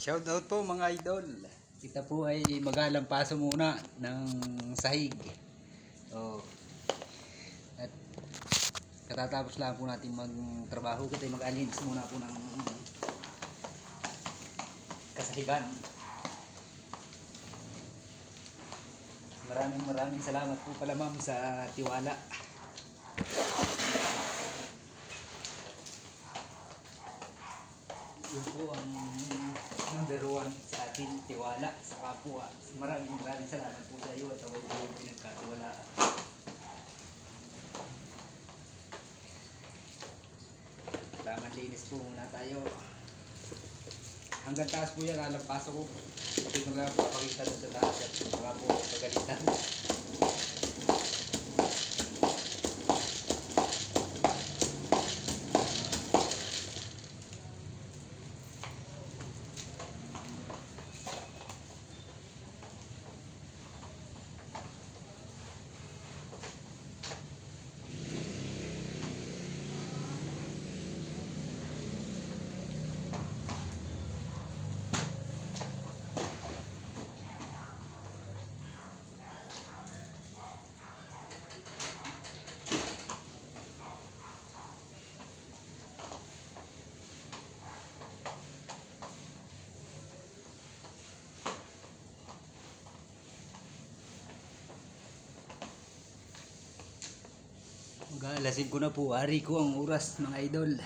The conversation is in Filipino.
Shout out po mga idol. Kita po ay magalang paso muna ng sahig. Oh. At katatapos lang po natin magtrabaho kasi mag-alins muna po ng kasahigan. Maraming maraming salamat po pala ma'am sa tiwala. Yun po ang number one sa atin, tiwala sa kapwa. Maraming maraming salamat po sa iyo at ako po yung pinagkatiwala. Kailangan linis po muna tayo. Hanggang taas po yan, alam pasok ko. Hindi ko lang po pakita doon sa taas at baka po pagalitan. Mag-aalasin ko na po, ari ko ang oras mga idol.